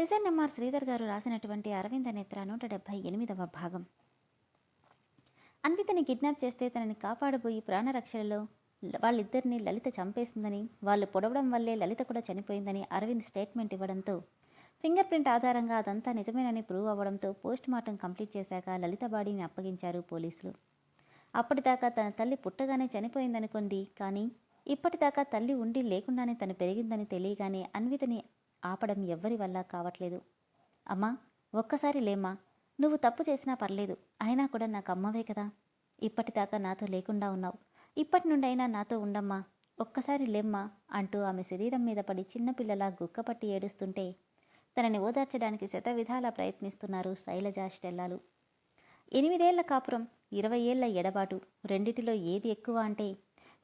SNMR Sridhar గారు రాసినటువంటి అరవింద నేత్ర నూట డెబ్భై ఎనిమిదవ భాగం. అన్వితని కిడ్నాప్ చేస్తే తనని కాపాడబోయి ప్రాణరక్షణలో వాళ్ళిద్దరిని లలిత చంపేసిందని వాళ్ళు పొడవడం వల్లే లలిత కూడా చనిపోయిందని అరవింద్ స్టేట్మెంట్ ఇవ్వడంతో ఫింగర్ ప్రింట్ ఆధారంగా అదంతా నిజమేనని ప్రూవ్ అవ్వడంతో పోస్ట్ మార్టం కంప్లీట్ చేశాక లలిత బాడీని అప్పగించారు పోలీసులు. అప్పటిదాకా తన తల్లి పుట్టగానే చనిపోయిందనుకుంది కానీ ఇప్పటిదాకా తల్లి ఉండి లేకుండానే తను పెరిగిందని తెలియగానే అన్వితని ఆపడం ఎవ్వరి వల్ల కావట్లేదు. అమ్మా ఒక్కసారి లేమ్మా. నువ్వు తప్పు చేసినా పర్లేదు. అయినా కూడా నాకు అమ్మవే కదా. ఇప్పటిదాకా నాతో లేకుండా ఉన్నావు. ఇప్పటి నుండైనా నాతో ఉండమ్మా. ఒక్కసారి లేమ్మా అంటూ ఆమె శరీరం మీద పడి చిన్నపిల్లలా గుక్కపట్టి ఏడుస్తుంటే తనని ఓదార్చడానికి శతవిధాల ప్రయత్నిస్తున్నారు శైలజ స్టెల్లాలు. ఎనిమిదేళ్ళ కాపురం ఇరవై ఏళ్ళ ఎడబాటు రెండిటిలో ఏది ఎక్కువ అంటే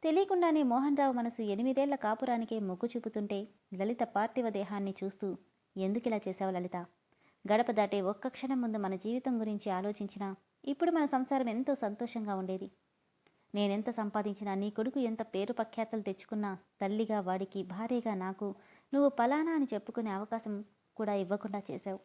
తెలియకుండానే మోహన్ రావు మనసు ఎనిమిదేళ్ళ కాపురానికే మొగ్గు చూపుతుంటే లలిత పార్థివ దేహాన్ని చూస్తూ ఎందుకిలా చేశావు లలిత? గడప దాటే ఒక్క క్షణం ముందు మన జీవితం గురించి ఆలోచించినా ఇప్పుడు మన సంసారం ఎంతో సంతోషంగా ఉండేది. నేనెంత సంపాదించినా నీ కొడుకు ఎంత పేరు ప్రఖ్యాతలు తెచ్చుకున్నా తల్లిగా వాడికి భార్యగా నాకు నువ్వు పలానా అని చెప్పుకునే అవకాశం కూడా ఇవ్వకుండా చేశావు.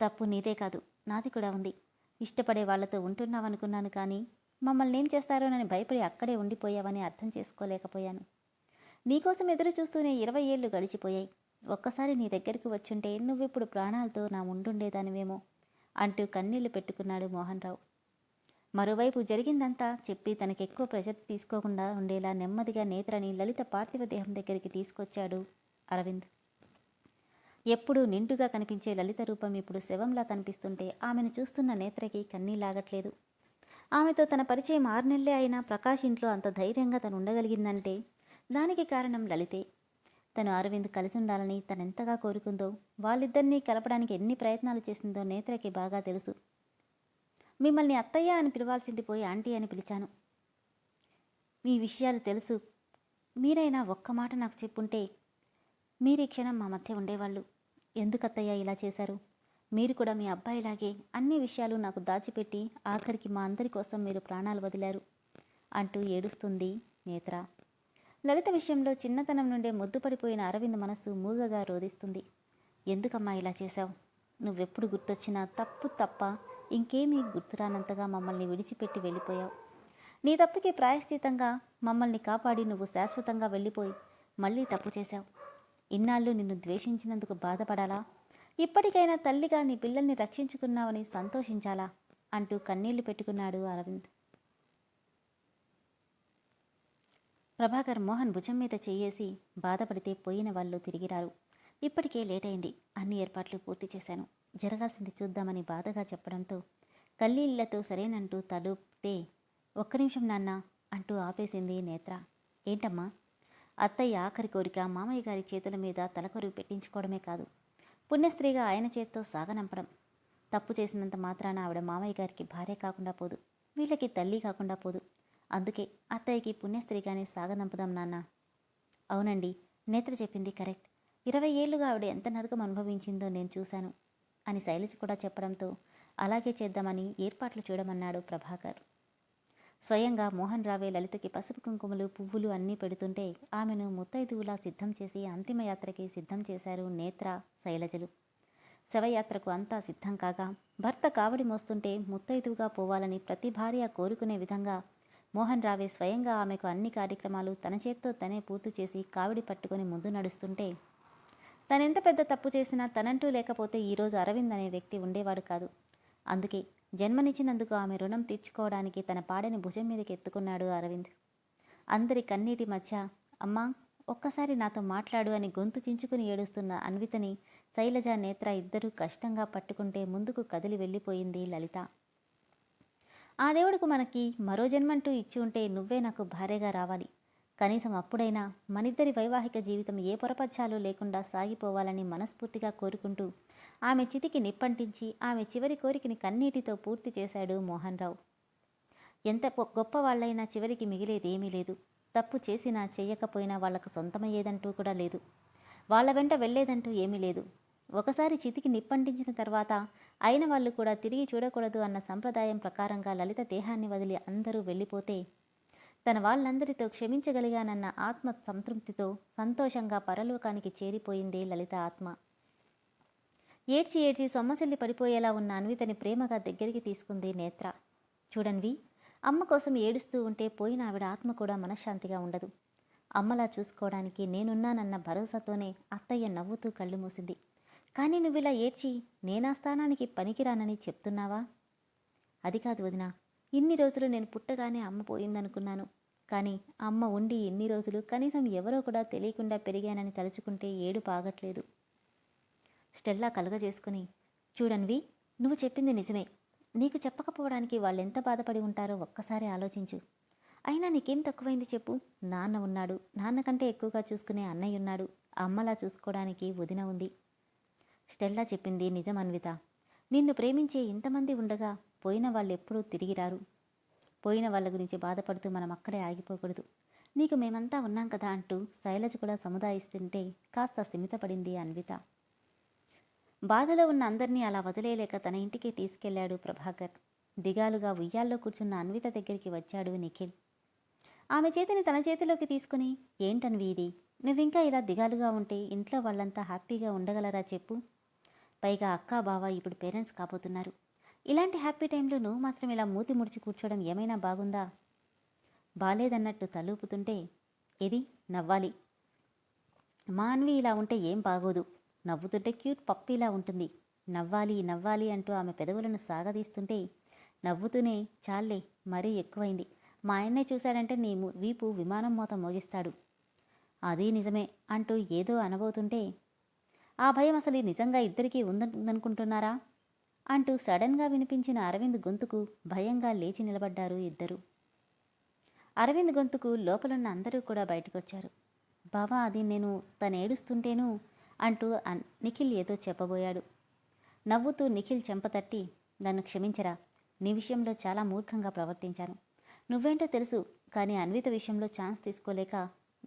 తప్పు నీదే కాదు నాది కూడా ఉంది. ఇష్టపడే వాళ్ళతో ఉంటున్నావనుకున్నాను కానీ మమ్మల్ని ఏం చేస్తారోనని భయపడి అక్కడే ఉండిపోయావని అర్థం చేసుకోలేకపోయాను. నీకోసం ఎదురు చూస్తూనే ఇరవై ఏళ్ళు గడిచిపోయాయి. ఒక్కసారి నీ దగ్గరికి వచ్చుంటే నువ్విప్పుడు ప్రాణాలతో నా ఉండుండేదానివేమో అంటూ కన్నీళ్ళు పెట్టుకున్నాడు మోహన్ రావు మరోవైపు జరిగిందంతా చెప్పి తనకెక్కువ ప్రెషర్ తీసుకోకుండా ఉండేలా నెమ్మదిగా నేత్రని లలిత పార్థివ దేహం దగ్గరికి తీసుకొచ్చాడు అరవింద్. ఎప్పుడూ నిండుగా కనిపించే లలిత రూపం ఇప్పుడు శవంలా కనిపిస్తుంటే ఆమెను చూస్తున్న నేత్రకి కన్నీలాగట్లేదు ఆమెతో తన పరిచయం ఆరు నెలలే అయినా ప్రకాష్ ఇంట్లో అంత ధైర్యంగా తను ఉండగలిగిందంటే దానికి కారణం లలితే. తను అరవింద్ కలిసి ఉండాలని తనెంతగా కోరుకుందో వాళ్ళిద్దరినీ కలపడానికి ఎన్ని ప్రయత్నాలు చేసిందో నేత్రకి బాగా తెలుసు. మిమ్మల్ని అత్తయ్య అని పిలవాల్సింది పోయి ఆంటీ అని పిలిచాను. మీ విషయాలు తెలుసు. మీరైనా ఒక్క మాట నాకు చెప్పుంటే మీరీ క్షణం మా మధ్య ఉండేవాళ్ళు. ఎందుకత్తయ్య ఇలా చేశారు? మీరు కూడా మీ అబ్బాయిలాగే అన్ని విషయాలు నాకు దాచిపెట్టి ఆఖరికి మా అందరి కోసం మీరు ప్రాణాలు వదిలారు అంటూ ఏడుస్తుంది నేత్ర. లలిత విషయంలో చిన్నతనం నుండే ముద్దుపడిపోయిన అరవింద్ మనసు మూగగా రోధిస్తుంది. ఎందుకమ్మా ఇలా చేశావు? నువ్వెప్పుడు గుర్తొచ్చినా తప్పు తప్ప ఇంకేమీ గుర్తురానంతగా మమ్మల్ని విడిచిపెట్టి వెళ్ళిపోయావు. నీ తప్పుకి ప్రాయశ్చితంగా మమ్మల్ని కాపాడి నువ్వు శాశ్వతంగా వెళ్ళిపోయి మళ్ళీ తప్పు చేశావు. ఇన్నాళ్ళు నిన్ను ద్వేషించినందుకు బాధపడాలా? ఇప్పటికైనా తల్లిగా నీ పిల్లల్ని రక్షించుకున్నావని సంతోషించాలా? అంటూ కన్నీళ్ళు పెట్టుకున్నాడు అరవింద్. ప్రభాకర్ మోహన్ భుజం మీద చేయేసి బాధపడితే పోయిన వాళ్ళు తిరిగిరారు. ఇప్పటికే లేట్ అయింది అన్ని ఏర్పాట్లు పూర్తి చేశాను. జరగాల్సింది చూద్దామని బాధగా చెప్పడంతో కళ్ళీళ్ళతో సరేనంటూ తలుపితే ఒక్క నిమిషం నాన్న అంటూ ఆపేసింది నేత్ర. ఏంటమ్మా? అత్తయ్య ఆఖరి కోరిక మామయ్య గారి చేతుల మీద తలకొరుగు పెట్టించుకోవడమే కాదు. పుణ్యస్త్రీగా ఆయన చేత్తో సాగనంపడం. తప్పు చేసినంత మాత్రాన ఆవిడ మామయ్య గారికి భార్య కాకుండా పోదు. వీళ్ళకి తల్లి కాకుండా పోదు. అందుకే అత్తయ్యకి పుణ్యస్త్రీగానే సాగనంపుదాం నాన్న. అవునండి నేత్ర చెప్పింది కరెక్ట్. ఇరవై ఏళ్ళుగా ఆవిడ ఎంత నరకం అనుభవించిందో నేను చూశాను. అని శైలజ కూడా చెప్పడంతో అలాగే చేద్దామని ఏర్పాట్లు చూడమన్నాడు ప్రభాకర్. స్వయంగా మోహన్ రావే లలితకి పసుపు కుంకుమలు పువ్వులు అన్నీ పెడుతుంటే ఆమెను ముత్తైదువులా సిద్ధం చేసి అంతిమయాత్రకి సిద్ధం చేశారు నేత్ర శైలజలు. శవయాత్రకు అంతా సిద్ధం కాగా భర్త కావడి మోస్తుంటే ముత్తైదువుగా పోవాలని ప్రతి భార్య కోరుకునే విధంగా మోహన్ రావే స్వయంగా ఆమెకు అన్ని కార్యక్రమాలు తన చేత్తో తనే పూర్తి చేసి కావిడి పట్టుకొని ముందు నడుస్తుంటే తనెంత పెద్ద తప్పు చేసినా తనంటూ లేకపోతే ఈరోజు అరవింద్ అనే వ్యక్తి ఉండేవాడు కాదు. అందుకే జన్మనిచ్చినందుకు ఆమె రుణం తీర్చుకోవడానికి తన పాడని భుజం మీదకి ఎత్తుకున్నాడు అరవింద్. అందరి కన్నీటి మధ్య అమ్మా ఒక్కసారి నాతో మాట్లాడు అని గొంతు చించుకుని ఏడుస్తున్న అన్వితని శైలజ నేత్ర ఇద్దరూ కష్టంగా పట్టుకుంటే ముందుకు కదిలి వెళ్ళిపోయింది లలిత. ఆ దేవుడికి మనకి మరో జన్మంటూ ఇచ్చి ఉంటే నువ్వే నాకు భార్యగా రావాలి. కనీసం అప్పుడైనా మనిద్దరి వైవాహిక జీవితం ఏ పొరపచ్చాలు లేకుండా సాగిపోవాలని మనస్ఫూర్తిగా కోరుకుంటూ ఆమె చితికి నిప్పంటించి ఆమె చివరి కోరికని కన్నీటితో పూర్తి చేశాడు మోహన్ రావు ఎంత గొప్ప గొప్పవాళ్ళైనా చివరికి మిగిలేదేమీ లేదు. తప్పు చేసినా చేయకపోయినా వాళ్ళకు సొంతమయ్యేదంటూ కూడా లేదు. వాళ్ళ వెంట వెళ్ళేదంటూ ఏమీ లేదు. ఒకసారి చితికి నిప్పంటించిన తర్వాత అయిన వాళ్ళు కూడా తిరిగి చూడకూడదు అన్న సంప్రదాయం ప్రకారంగా లలిత దేహాన్ని వదిలి అందరూ వెళ్ళిపోతే తన వాళ్ళందరితో క్షమించగలిగానన్న ఆత్మ సంతృప్తితో సంతోషంగా పరలోకానికి చేరిపోయింది లలిత ఆత్మ. ఏడ్చి ఏడ్చి సొమ్మసిల్లి పడిపోయేలా ఉన్న అన్వితని ప్రేమగా దగ్గరికి తీసుకుంది నేత్ర. చూడన్వి అమ్మ కోసం ఏడుస్తూ ఉంటే పోయిన ఆవిడ ఆత్మ కూడా మనశ్శాంతిగా ఉండదు. అమ్మలా చూసుకోవడానికి నేనున్నానన్న భరోసాతోనే అత్తయ్య నవ్వుతూ కళ్ళు మూసింది. కానీ నువ్విలా ఏడ్చి నేనా స్థానానికి పనికిరానని చెప్తున్నావా? అది కాదు వదిన ఇన్ని రోజులు నేను పుట్టగానే అమ్మ పోయిందనుకున్నాను. కానీ అమ్మ ఉండి ఎన్ని రోజులు కనీసం ఎవరో కూడా తెలియకుండా పెరిగానని తలుచుకుంటే ఏడు పాగట్లేదు స్టెల్లా కలుగజేసుకుని చూడన్వి నువ్వు చెప్పింది నిజమే. నీకు చెప్పకపోవడానికి వాళ్ళు ఎంత బాధపడి ఉంటారో ఒక్కసారి ఆలోచించు. అయినా నీకేం తక్కువైంది చెప్పు. నాన్న ఉన్నాడు. నాన్న కంటే ఎక్కువగా చూసుకునే అన్నయ్య ఉన్నాడు. అమ్మలా చూసుకోవడానికి వదిన ఉంది. స్టెల్లా చెప్పింది నిజం అన్విత. నిన్ను ప్రేమించే ఇంతమంది ఉండగా పోయిన వాళ్ళు ఎప్పుడూ తిరిగి రారు. పోయిన వాళ్ళ గురించి బాధపడుతూ మనం అక్కడే ఆగిపోకూడదు. నీకు మేమంతా ఉన్నాం కదా అంటూ శైలజ కూడా సముదాయిస్తుంటే కాస్త స్థిమితపడింది అన్విత. బాధలో ఉన్న అందరినీ అలా వదిలేయలేక తన ఇంటికి తీసుకెళ్ళాడు ప్రభాకర్. దిగాలుగా ఉయ్యాల్లో కూర్చున్న అన్విత దగ్గరికి వచ్చాడు నిఖిల్. ఆమె చేతిని తన చేతిలోకి తీసుకుని ఏంటన్వి ఇది? నువ్వింకా ఇలా దిగాలుగా ఉంటే ఇంట్లో వాళ్ళంతా హ్యాపీగా ఉండగలరా చెప్పు. పైగా అక్క బావ ఇప్పుడు పేరెంట్స్ కాబోతున్నారు. ఇలాంటి హ్యాపీ టైంలో నువ్వు మాత్రం ఇలా మూతి ముడిచి కూర్చోవడం ఏమైనా బాగుందా? బాలేదన్నట్టు తలూపుతుంటే ఇది నవ్వాలి. మాన్వి ఇలా ఉంటే ఏం బాగోదు. నవ్వుతుంటే క్యూట్ పప్పీలా ఉంటుంది. నవ్వాలి నవ్వాలి అంటూ ఆమె పెదవులను సాగదీస్తుంటే నవ్వుతూనే చాలే మరీ ఎక్కువైంది. మా ఆయన్నే చూశాడంటే నీ వీపు విమానం మోత మోగిస్తాడు. అది నిజమే అంటూ ఏదో అనబోతుంటే ఆ భయం అసలు నిజంగా ఇద్దరికీ ఉందనుకుంటున్నారా? అంటూ సడన్గా వినిపించిన అరవింద్ గొంతుకు భయంగా లేచి నిలబడ్డారు ఇద్దరు. అరవింద్ గొంతుకు లోపలున్న అందరూ కూడా బయటకొచ్చారు. బావా అది నేను తను ఏడుస్తుంటేను అంటూ నిఖిల్ ఏదో చెప్పబోయాడు. నవ్వుతూ నిఖిల్ చెంపతట్టి నన్ను క్షమించరా నీ విషయంలో చాలా మూర్ఖంగా ప్రవర్తించాను. నువ్వేంటో తెలుసు కానీ అన్విత విషయంలో ఛాన్స్ తీసుకోలేక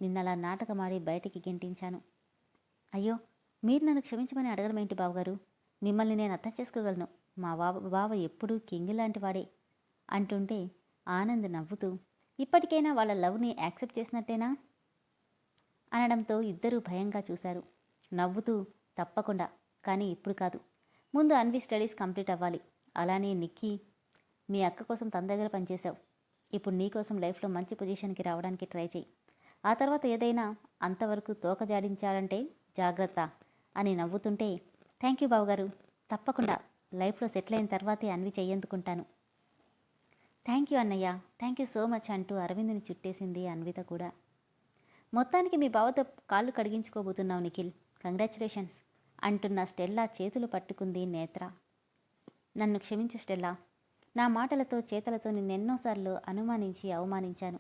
నిన్నలా నాటకమాడి బయటికి గెంటించాను. అయ్యో మీరు నన్ను క్షమించమని అడగడం ఏంటి బావగారు? మిమ్మల్ని నేను అర్థం చేసుకోగలను. మా బావ బావ ఎప్పుడూ కింగ్ లాంటి వాడే అంటుంటే ఆనంద్ నవ్వుతూ ఇప్పటికైనా వాళ్ళ లవ్ని యాక్సెప్ట్ చేసినట్టేనా? అనడంతో ఇద్దరూ భయంగా చూశారు. నవ్వుతూ తప్పకుండా కానీ ఇప్పుడు కాదు. ముందు అన్వి స్టడీస్ కంప్లీట్ అవ్వాలి. అలానే నిక్కీ మీ అక్క కోసం తన దగ్గర పనిచేశావు. ఇప్పుడు నీ కోసం లైఫ్లో మంచి పొజిషన్కి రావడానికి ట్రై చేయి. ఆ తర్వాత ఏదైనా అంతవరకు తోక జాడించాలంటే జాగ్రత్త అని నవ్వుతుంటే థ్యాంక్ యూ బావగారు తప్పకుండా లైఫ్లో సెటిల్ అయిన తర్వాతే అన్వి చేయందుకుంటాను థ్యాంక్ యూ అన్నయ్య థ్యాంక్ యూ సో మచ్ అంటూ అరవింద్ని చుట్టేసింది అన్విత కూడా. మొత్తానికి మీ బావతో కాళ్ళు కడిగించుకోబోతున్నావు నిఖిల్. కంగ్రాచులేషన్స్ అంటున్న స్టెల్లా చేతులు పట్టుకుంది నేత్ర. నన్ను క్షమించు స్టెల్లా. నా మాటలతో చేతలతో నిన్నెన్నోసార్లు అనుమానించి అవమానించాను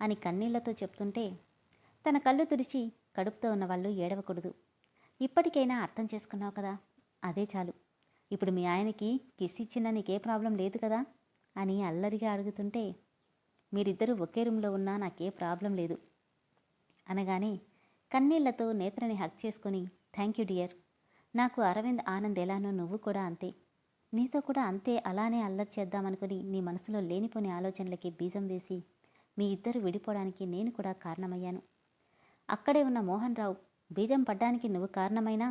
అని కన్నీళ్ళతో చెప్తుంటే తన కళ్ళు తుడిచి కడుపుతో ఉన్న వాళ్ళు ఏడవకూడదు. ఇప్పటికైనా అర్థం చేసుకున్నావు కదా? అదే చాలు. ఇప్పుడు మీ ఆయనకి కిస్ ఇచ్చిన నీకే ప్రాబ్లం లేదు కదా? అని అల్లరిగా అడుగుతుంటే మీరిద్దరూ ఒకే రూమ్లో ఉన్నా నాకే ప్రాబ్లం లేదు. అనగానే కన్నీళ్ళతో నేత్రని హక్ చేసుకుని థ్యాంక్ యూ డియర్. నాకు అరవింద్ ఆనంద్ ఎలానో నువ్వు కూడా అంతే. నీతో కూడా అంతే అలానే అల్లరి చేద్దామనుకుని నీ మనసులో లేనిపోని ఆలోచనలకి బీజం వేసి మీ ఇద్దరు విడిపోవడానికి నేను కూడా కారణమయ్యాను. అక్కడే ఉన్న మోహన్ రావు బీజం పడ్డానికి నువ్వు కారణమైనా?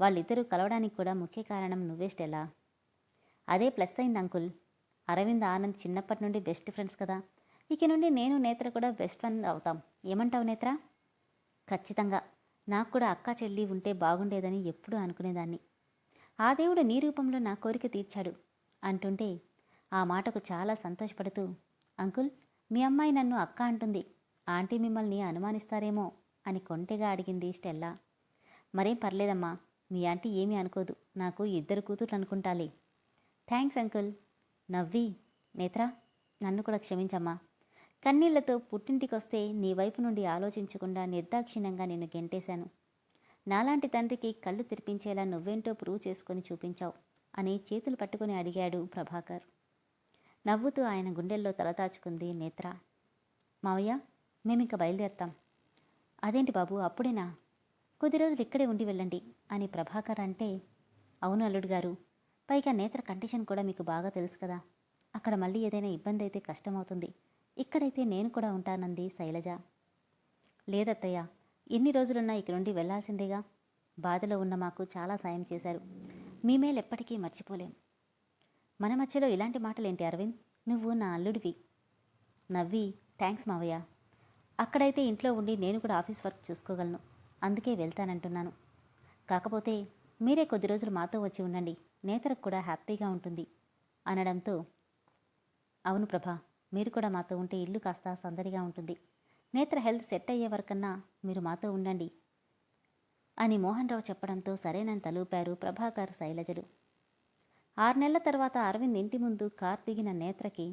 వాళ్ళిద్దరూ కలవడానికి కూడా ముఖ్య కారణం నువ్వే స్టెలా అదే ప్లస్ అయింది అంకుల్. అరవింద్ ఆనంద్ చిన్నప్పటి నుండి బెస్ట్ ఫ్రెండ్స్ కదా. ఇక నుండి నేను నేత్ర కూడా బెస్ట్ ఫ్రెండ్ అవుతాం. ఏమంటావు నేత్ర? ఖచ్చితంగా. నాకు కూడా అక్క చెల్లి ఉంటే బాగుండేదని ఎప్పుడూ అనుకునేదాన్ని. ఆ దేవుడు నీ రూపంలో నా కోరిక తీర్చాడు అంటుంటే ఆ మాటకు చాలా సంతోషపడుతూ అంకుల్ మీ అమ్మాయి నన్ను అక్క అంటుంది. ఆంటీ మిమ్మల్ని అనుమానిస్తారేమో అని కొంటెగా అడిగింది స్టెల్లా. మరేం పర్లేదమ్మా మీ ఆంటీ ఏమీ అనుకోదు. నాకు ఇద్దరు కూతురు అనుకుంటాలి. Thanks uncle. నవ్వి నేత్ర నన్ను కూడా క్షమించమ్మా. కన్నీళ్ళతో పుట్టింటికొస్తే నీ వైపు నుండి ఆలోచించకుండా నిర్దాక్షిణ్యంగా నిన్ను గెంటేశాను. నాలాంటి తండ్రికి కళ్ళు తెరిపించేలా నువ్వేంటో ప్రూవ్ చేసుకొని చూపించావు అని చేతులు పట్టుకుని అడిగాడు ప్రభాకర్. నవ్వుతూ ఆయన గుండెల్లో తలదాచుకుంది నేత్ర. మావయ్య మేమింక బయలుదేరతాం. అదేంటి బాబు అప్పుడేనా? కొద్ది రోజులు ఇక్కడే ఉండి వెళ్ళండి అని ప్రభాకర్ అంటే అవును అల్లుడు గారు పైగా నేత్ర కండిషన్ కూడా మీకు బాగా తెలుసు కదా. అక్కడ మళ్ళీ ఏదైనా ఇబ్బంది అయితే కష్టమవుతుంది. ఇక్కడైతే నేను కూడా ఉంటానంది శైలజ. లేదత్తయ్య ఎన్ని రోజులున్నా ఇక నుండి వెళ్ళాల్సిందేగా బాధలో ఉన్న మాకు చాలా సాయం చేశారు. మీ మేలు ఎప్పటికీ మర్చిపోలేం. మన మధ్యలో ఇలాంటి మాటలేంటి అరవింద్? నువ్వు నా అల్లుడివి. నవ్వి థ్యాంక్స్ మావయ్య. అక్కడైతే ఇంట్లో ఉండి నేను కూడా ఆఫీస్ వర్క్ చూసుకోగలను. అందుకే వెళ్తానంటున్నాను. కాకపోతే మీరే కొద్ది రోజులు మాతో వచ్చి ఉండండి. నేతరకు కూడా హ్యాపీగా ఉంటుంది. అనడంతో అవును ప్రభా. మీరు కూడా మాతో ఉంటే ఇల్లు కాస్త సందడిగా ఉంటుంది. నేత్ర హెల్త్ సెట్ అయ్యే వరకన్నా మీరు మాతో ఉండండి అని మోహన్ రావు చెప్పడంతో సరేనని తలూపారు ప్రభాకర్ శైలజలు. ఆరు నెలల తర్వాత అరవింద్ ఇంటి ముందు కార్ దిగిన నేత్రకి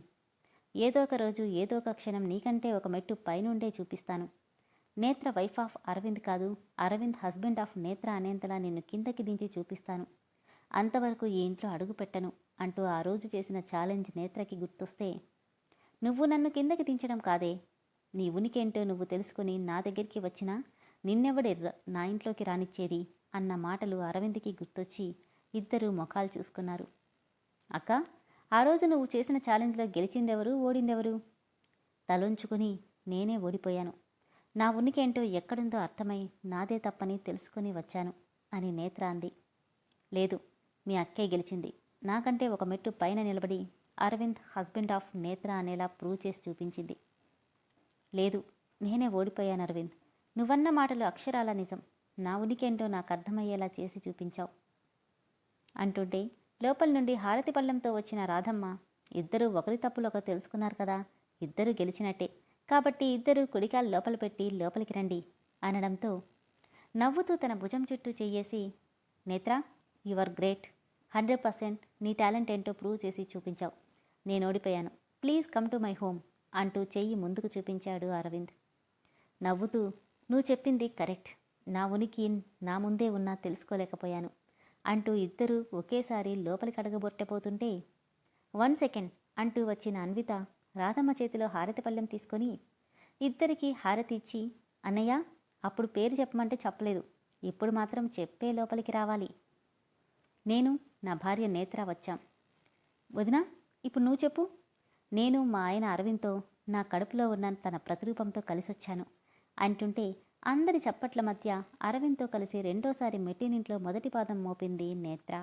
ఏదో ఒక రోజు ఏదో ఒక క్షణం నీకంటే ఒక మెట్టు పైనుండే చూపిస్తాను. నేత్ర వైఫ్ ఆఫ్ అరవింద్ కాదు అరవింద్ హస్బెండ్ ఆఫ్ నేత్ర అనేంతలా నిన్ను కిందకి దించి చూపిస్తాను. అంతవరకు ఈ ఇంట్లో అడుగు పెట్టను అంటూ ఆ రోజు చేసిన ఛాలెంజ్ నేత్రకి గుర్తొస్తే నువ్వు నన్ను కిందకి దించడం కాదే. నీ ఉనికేంటో నువ్వు తెలుసుకుని నా దగ్గరికి వచ్చినా నిన్నెవడే నా ఇంట్లోకి రానిచ్చేది అన్న మాటలు అరవింద్కి గుర్తొచ్చి ఇద్దరూ ముఖాలు చూసుకున్నారు. అక్క ఆ రోజు నువ్వు చేసిన ఛాలెంజ్లో గెలిచిందెవరు ఓడిందెవరు? తలొంచుకుని నేనే ఓడిపోయాను. నా ఉనికేంటో ఎక్కడుందో అర్థమై నాదే తప్పని తెలుసుకుని వచ్చాను అని నేత్ర అంది. లేదు మీ అక్కే గెలిచింది. నాకంటే ఒక మెట్టు పైన నిలబడి అరవింద్ హస్బెండ్ ఆఫ్ నేత్ర అనేలా ప్రూవ్ చేసి చూపించింది. లేదు నేనే ఓడిపోయాను అరవింద్. నువ్వన్న మాటలు అక్షరాల నిజం. నా ఉనికేంటో నాకు అర్థమయ్యేలా చేసి చూపించావు. అంటుంటే లోపల నుండి హారతి పళ్ళెంతో వచ్చిన రాధమ్మ ఇద్దరూ ఒకరి తప్పులు ఒకరు తెలుసుకున్నారు కదా ఇద్దరూ గెలిచినట్టే. కాబట్టి ఇద్దరూ కుడికాలు లోపల పెట్టి లోపలికి రండి అనడంతో నవ్వుతూ తన భుజం చుట్టూ చెయ్యేసి Netra you are great. Hundred percent నీ టాలెంట్ ఏంటో ప్రూవ్ చేసి చూపించావు. నేను ఓడిపోయాను. Please come to my home అంటూ చెయ్యి ముందుకు చూపించాడు అరవింద్. నవ్వుతూ నువ్వు చెప్పింది కరెక్ట్. నా ఉనికి నా ముందే ఉన్నా తెలుసుకోలేకపోయాను అంటూ ఇద్దరూ ఒకేసారి లోపలికి అడగబొట్టబోతుంటే వన్ సెకండ్ అంటూ వచ్చిన అన్విత రాధమ్మ చేతిలో హారతి పళ్ళెం తీసుకొని ఇద్దరికీ హారతి ఇచ్చి అన్నయ్య అప్పుడు పేరు చెప్పమంటే చెప్పలేదు. ఇప్పుడు మాత్రం చెప్పే లోపలికి రావాలి. నేను నా భార్య నేత్ర వచ్చాం. వదినా ఇప్పుడు నువ్వు చెప్పు. నేను మా ఆయన అరవింద్తో నా కడుపులో ఉన్న తన ప్రతిరూపంతో కలిసొచ్చాను. అంటుంటే అందరి చప్పట్ల మధ్య అరవింద్తో కలిసి రెండోసారి మెట్టినింట్లో మొదటి పాదం మోపింది నేత్ర.